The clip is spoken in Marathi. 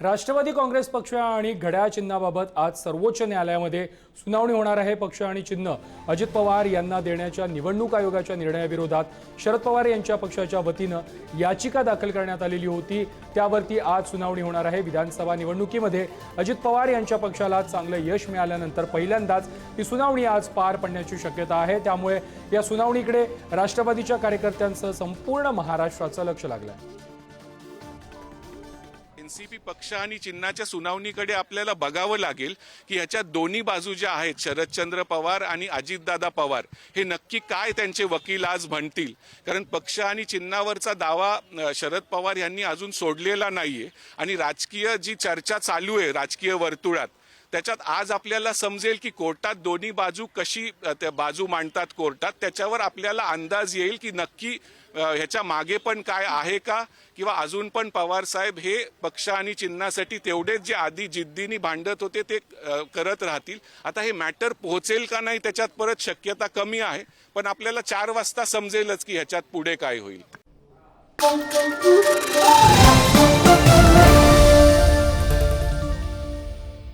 राष्ट्रवादी काँग्रेस पक्ष आणि घड्याळ चिन्हाबाबत आज सर्वोच्च न्यायालयामध्ये सुनावणी होणार आहे. पक्ष आणि चिन्ह. अजित पवार यांना देण्याच्या निवडणूक आयोगाच्या निर्णयाविरोधात शरद पवार यांच्या पक्षाच्या वतीनं याचिका दाखल करण्यात आलेली होती. त्यावरती आज सुनावणी होणार आहे. विधानसभा निवडणुकीमध्ये अजित पवार यांच्या पक्षाला चांगलं यश मिळाल्यानंतर पहिल्यांदाच ही सुनावणी आज पार पडण्याची शक्यता आहे. त्यामुळे या सुनावणीकडे राष्ट्रवादीच्या कार्यकर्त्यांसह संपूर्ण महाराष्ट्राचं लक्ष लागलं आहे एनसीपी पक्ष आणि चिन्हाच्या सुनावणीकडे आपल्याला बघावं लागेल की ह्याच्या दोन्ही बाजू ज्या आहेत शरदचंद्र पवार आणि अजितदादा पवार हे नक्की काय त्यांचे वकील आज म्हणतील? कारण पक्ष आणि चिन्हावरचा दावा शरद पवार यांनी अजून सोडलेला नाहीये. आणि राजकीय जी चर्चा चालू आहे राजकीय वर्तुळात त्याच्यात आज आपल्याला समजेल की कोर्टात दोन्ही बाजू कशी त्या बाजू मांडतात कोर्टात त्याच्यावर आपल्याला अंदाज येईल की नक्की ह्याच्या मागे पण काय आहे का किंवा अजून पण पवार साहेब हे पक्ष आणि चिन्हासाठी तेवढेच जे आधी जिद्दीने भांडत होते ते करत राहतील. आता हे मॅटर पोहोचेल का नाही त्याच्यात परत शक्यता कमी आहे पण आपल्याला चार वाजता समजेलच की ह्याच्यात पुढे काय होईल.